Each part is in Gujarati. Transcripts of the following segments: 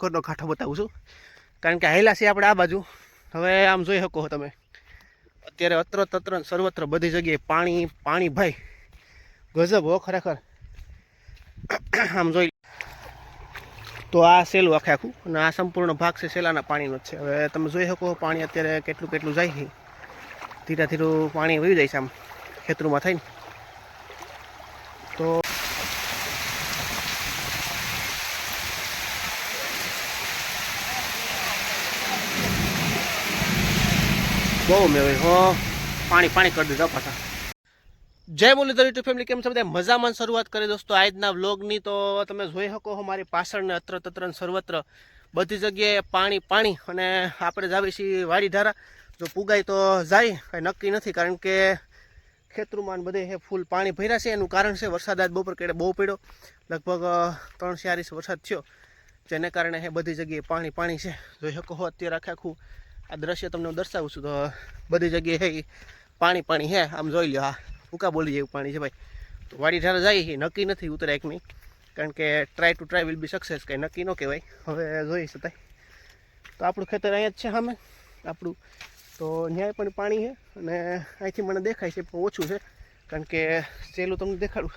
ઘરનો કાંઠો બતાવું છું. કારણ કે હાઈલા છીએ આપણે આ બાજુ. હવે આમ જોઈ શકો તમે. અત્યારે અત્ર તત્ર સર્વત્ર બધી જગ્યાએ પાણી પાણી ભાઈ ગજબ હો ખરેખર. આમ જોઈ તો આ સેલું આખે આખું. અને આ સંપૂર્ણ ભાગ છે સેલાના પાણીનો જ છે. હવે તમે જોઈ શકો પાણી અત્યારે કેટલું કેટલું જાય છે. ધીરે ધીરું પાણી વહી જાય છે આમ ખેતરોમાં થઈને તો બહુ મેં હો. પાણી પાણી કરી દીધા પાછા. જય મુરલીધર યુટ્યુબ ફેમિલી, કેમ છે બધા? મજામાં શરૂઆત કરી દોસ્તો, આજના વ્લોગની તો તમે જોઈ શકો છો મારી પાછળને અત્ર તત્ર સર્વત્ર બધી જગ્યાએ પાણી પાણી અને આપણે જાવી છીએ વાડી ધારા જો પુગાય તો જાય, કાંઈ નક્કી નથી, કારણ કે ખેતરુમાં બધે હે ફૂલ પાણી ભર્યા છે. એનું કારણ છે વરસાદ આજ બપોર કેડે બહુ પડ્યો. લગભગ ત્રણ ચાર વરસાદ થયો, જેને કારણે હે બધી જગ્યાએ પાણી પાણી છે. જોઈ શકો હો અત્યારે આખે આખું આ દ્રશ્ય તમને દર્શાવું છું તો બધી જગ્યાએ પાણી પાણી હે, આમ જોઈ લો હા. ભૂકા બોલી જેવું પાણી છે ભાઈ. તો વાડી ઠારે જાય છે નક્કી નથી ઉતરે એકની કારણ કે try to try will be success કંઈ નક્કી ન કહેવાય. હવે જોઈ શકાય. તો આપણું ખેતર અહીંયા જ છે સામે, આપણું. તો ન્યાય પણ પાણી છે અને અહીંથી મને દેખાય છે, પણ ઓછું છે. કારણ કે સેલું તમને દેખાડું.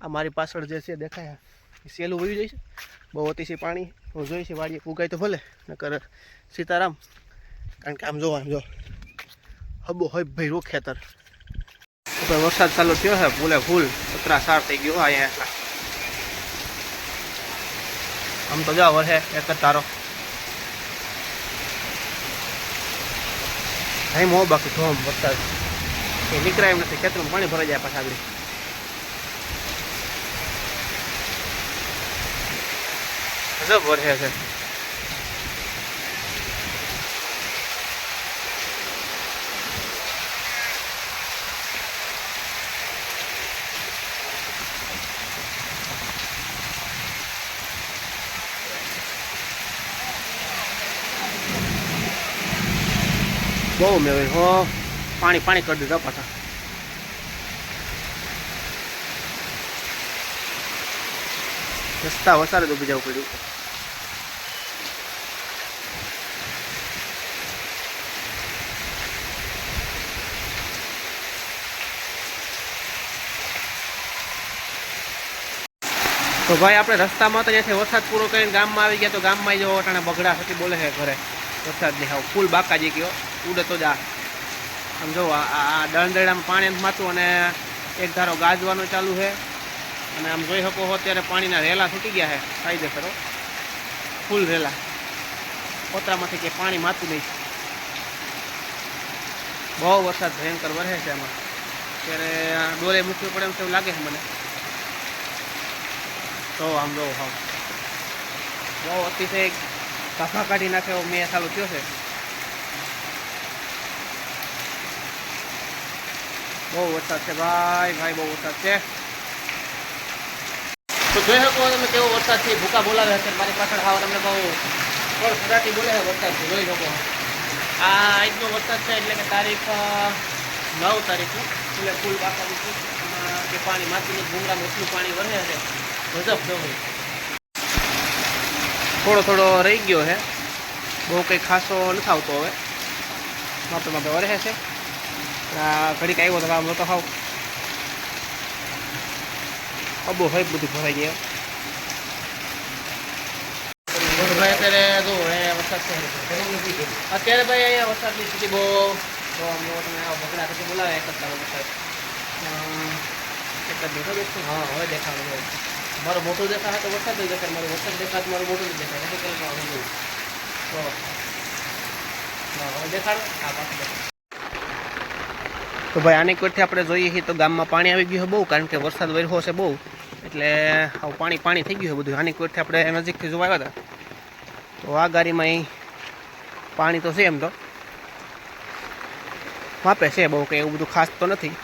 આ મારી પાછળ જે છે, દેખાય એ સેલું વયું જાય છે. બહુ અતિશય પાણી. હું જોઈ છે વાડીએ ઉગાય તો ભલે, નકર સીતારામ, કારણ કે આમ જો આમ જો હબો હોય ભાઈ રો ખેતર. વરસાદ ચાલુ થયો છે ફૂલે ફૂલ સતરા સાર થઈ ગયો અહીંયા. આમ તો જાવ વરસે એક જ તારો. અહીં મો બાકી ધોમ વરસાદ. એ નીકળાય એમ નથી, ખેતરમાં પાણી ભરાઈ જાય પાછા આગળ. ગજબ વરસે છે. બહુ મેળવી હો. પાણી પાણી કરી દીધા પાછા. રસ્તા વસારે તો બીજા પડ્યું તો ભાઈ આપણે રસ્તામાં તો ત્યાંથી વરસાદ પૂરો કરીને ગામમાં આવી ગયા તો ગામમાં જો અટાણે બગડા થતી બોલે છે ઘરે. વરસાદની હાવ ફૂલ બાકા જે ગયો ઉડે તો જા. આમ જો આ દંડેડામાં પાણી માતું અને એક ધારો ગાજવાનું ચાલુ છે. અને આમ જોઈ શકો હો અત્યારે પાણીના રેલા છૂટી ગયા છે. ખરો ફૂલ રેલા. પોતરામાંથી કે પાણી માતું નહીં. બહુ વરસાદ ભયંકર વરસે છે એમાં ત્યારે ડોલે મૂકવી પડે એમ તેવું લાગે છે મને. તો આમ જો હાવ. બહુ અતિશય કાફા કાઢી નાખે એવો મેં ચાલુ થયો છે. બહુ વરસાદ છે ભાઈ ભાઈ બહુ વરસાદ છે. તો જોઈ શકો તમે કેવો વરસાદ છે, ભૂકા બોલાવે છે મારી પાછળ ખાવા તમને બહુ પણ સદાથી બોલે છે વરસાદ છે, જોઈ શકો. આ આજનો વરસાદ છે, એટલે કે તારીખ નવ તારીખનો એટલે ફૂલ બાકાની છે કે પાણી માથી ભૂંગળામાં એટલું પાણી વરે છે, ગજબ જવું થોડો થોડો રહી ગયો છે. બહુ કંઈ ખાસો નથી આવતો હવે. માપે માપે વરસે છે. ઘડીક આવ્યો તો આમ નતો ખાવ અબો હોય બધું ભરાઈ ગયા ભાઈ અત્યારે જો એ વરસાદ છે અત્યારે ભાઈ અહીંયા વરસાદની સ્થિતિ બહુ બહુ આમ જો તમે આ બગડા પછી બોલાવે એક જ તારો વરસાદ. અમ, એક જ દેખો દેખો હા હવે દેખાડો જો. મારો મોટું દેખાય તો વરસાદ જ દેખાય મારો વરસાદ દેખાય તો મારું મોટું જ દેખાય. નથી કલ્પના આવું જોયું. તો હા, હવે દેખાડો. હા પાછું દેખાડો. તો ભાઈ આની કોઈથી આપણે જોઈએ છીએ તો ગામમાં પાણી આવી ગયું છે બહુ કારણ કે વરસાદ વર્યો છે બહુ. એટલે આવું પાણી પાણી થઈ ગયું છે બધું. આની કોઈથી આપણે નજીકથી જોવા આવ્યા હતા? તો આ ગાડીમાં પાણી તો છે એમ તો. માપે છે બહુ કંઈ એવું બધું ખાસ તો નથી.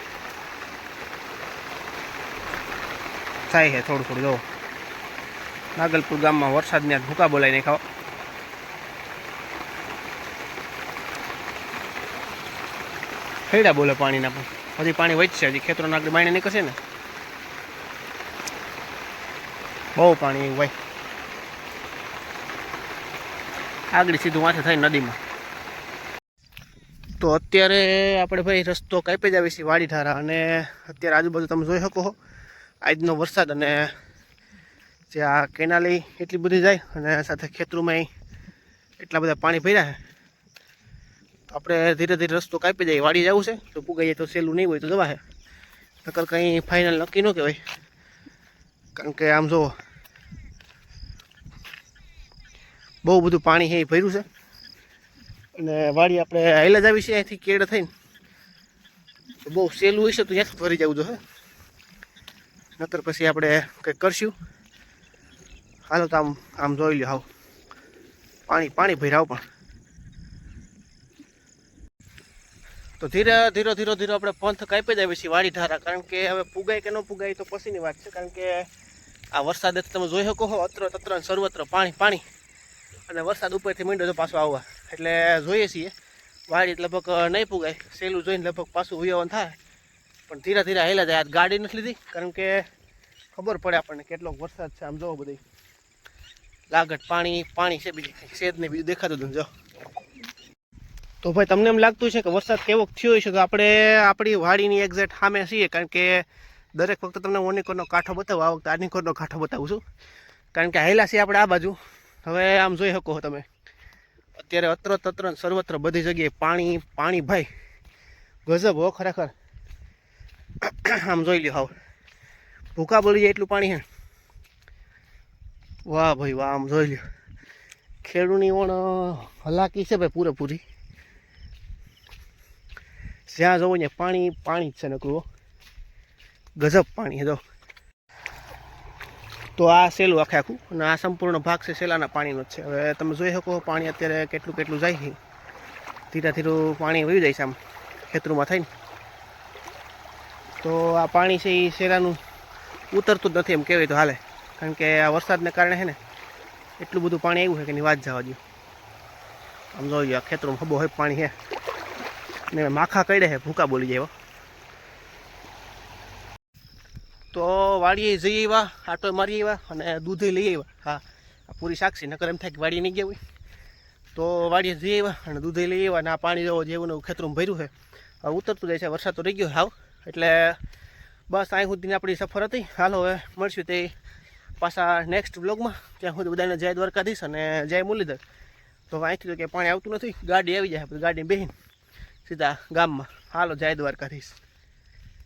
થાય છે થોડું થોડું, જો. નાગલપુર ગામમાં વરસાદને આજ ભૂકા બોલાવીને નાખાવ ખેડા બોલે પાણીના પણ. હજી પાણી વધશે, હજી ખેતરો નાગરી બાઈને નીકળશે ને? બહુ પાણી એવું ભાઈ આગળ સીધું માથે થાય નદીમાં. તો અત્યારે આપણે ભાઈ રસ્તો કાપી જ આવી છીએ વાડીધારા અને અત્યારે આજુબાજુ તમે જોઈ શકો આજનો વરસાદ અને જે આ કેનાલી એટલી બધી જાય અને સાથે ખેતરોમાં એટલા બધા પાણી ભર્યા તો આપણે ધીરે ધીરે રસ્તો કાપી જઈએ વાડી જવું છે. તો પૂગાઈએ તો સહેલું નહીં હોય તો જવા છે નકર કંઈ ફાઇનલ નક્કી ન કહેવાય. કારણ કે આમ જો બહુ બધું પાણી છે એ ભર્યું છે. અને વાડી આપણે હાઈલા જ આવી છે, અહીંથી કેળ થઈને. બહુ સહેલું હશે તો ત્યાંથી ફરી જવું જોઈએ નતર પછી આપણે કંઈક કરશું. હાલો તો આમ આમ જોઈ લ્યો આવ પાણી પાણી ભર્યા પણ. તો ધીરે ધીરે ધીરે ધીરે આપણે પંથ કાપી આવી છીએ વાડી ધારા. કારણ કે હવે પુગાય કે ન પુગાય તો પછીની વાત છે. કારણ કે આ વરસાદ તમે જોઈ શકો છો અત્ર તત્ર સર્વત્ર પાણી પાણી. અને વરસાદ ઉપરથી માંડ્યો તો પાછો આવવા. એટલે જોઈએ છીએ. વાડી લગભગ નહીં પુગાય. સહેલું જોઈને લગભગ પાછું ઉયવન થાય. પણ ધીરે ધીરે હેલા જાય. આ ગાડી નથી લીધી. કારણ કે ખબર પડે આપણને કેટલો વરસાદ છે. આમ જોવો બધી. લાગટ પાણી પાણી છે બીજી કંઈ છે બીજું દેખાતું હતું જો. તો ભાઈ, તમને એમ લાગતું છે કે વરસાદ કેવો થયો છે તો આપણે આપણી વાડીની એક્ઝેક્ટ સામે છીએ, કારણ કે દરેક વખતે તમને ઓનિકોરનો કાંઠો બતાવું, આ વખતે આનિકોરનો કાંઠો બતાવું છું. કારણ કે હાઈલા છીએ આપણે આ બાજુ. હવે આમ જોઈ શકો તમે. અત્યારે અત્ર તત્ર સર્વત્ર બધી જગ્યાએ પાણી પાણી ભાઈ. ગજબ હો ખરેખર. આમ જોઈ લ્યો હાવ. ભૂકા બળી જાય એટલું પાણી હે. વાહ ભાઈ, વાહ, આમ જોઈ લ્યો. ખેડૂની ઓણ હલાકી છે ભાઈ પૂરેપૂરી. જ્યાં જવું ને પાણી પાણી જ છે નકરું. ગજબ પાણી જો તો. આ સેલું આખે આખું અને આ સંપૂર્ણ ભાગ છે સેલાના પાણીનો જ છે. હવે તમે જોઈ શકો પાણી અત્યારે કેટલું કેટલું જાય છે. ધીરે ધીરું પાણી વહી જાય છે આમ ખેતરોમાં થઈને. તો આ પાણી છે એ સેલાનું ઉતરતું જ નથી એમ કહેવાય તો હાલે. કારણ કે આ વરસાદને કારણે છે ને એટલું બધું પાણી આવ્યું છે કે એની વાત જવા દઉં આમ જોઈ આ ખેતરોમાં હબો હોય પાણી છે. ને માખા કડે છે, ભૂકા બોલી જાય તો વાડીએ જઈ આવ્યા, આટો મારી આવ્યા અને દૂધે લઈ આવ્યા. હા પૂરી સાક્ષી નકર એમ થાય કે વાડીએ નહીં ગયા તો વાડીએ જઈ આવ્યા અને દૂધે લઈ આવ્યા અને આ પાણી જેવો જેવું ખેતરું ભર્યું છે. હવે ઉતરતું જાય છે વરસાદ તો રહી ગયો હાવ. એટલે બસ અહીં સુધીની આપણી સફર હતી. હાલો, હવે મળશું તે પાછા નેક્સ્ટ બ્લોગમાં ત્યાં સુધી બધાને જય દ્વારકાધીશ અને જય મુરલીધર. તો અહીંથી તો ક્યાંય પાણી આવતું નથી. ગાડી આવી જાય ગાડી બેહીને. સીધા ગામમાં. હાલો જય દ્વારકાધીશ.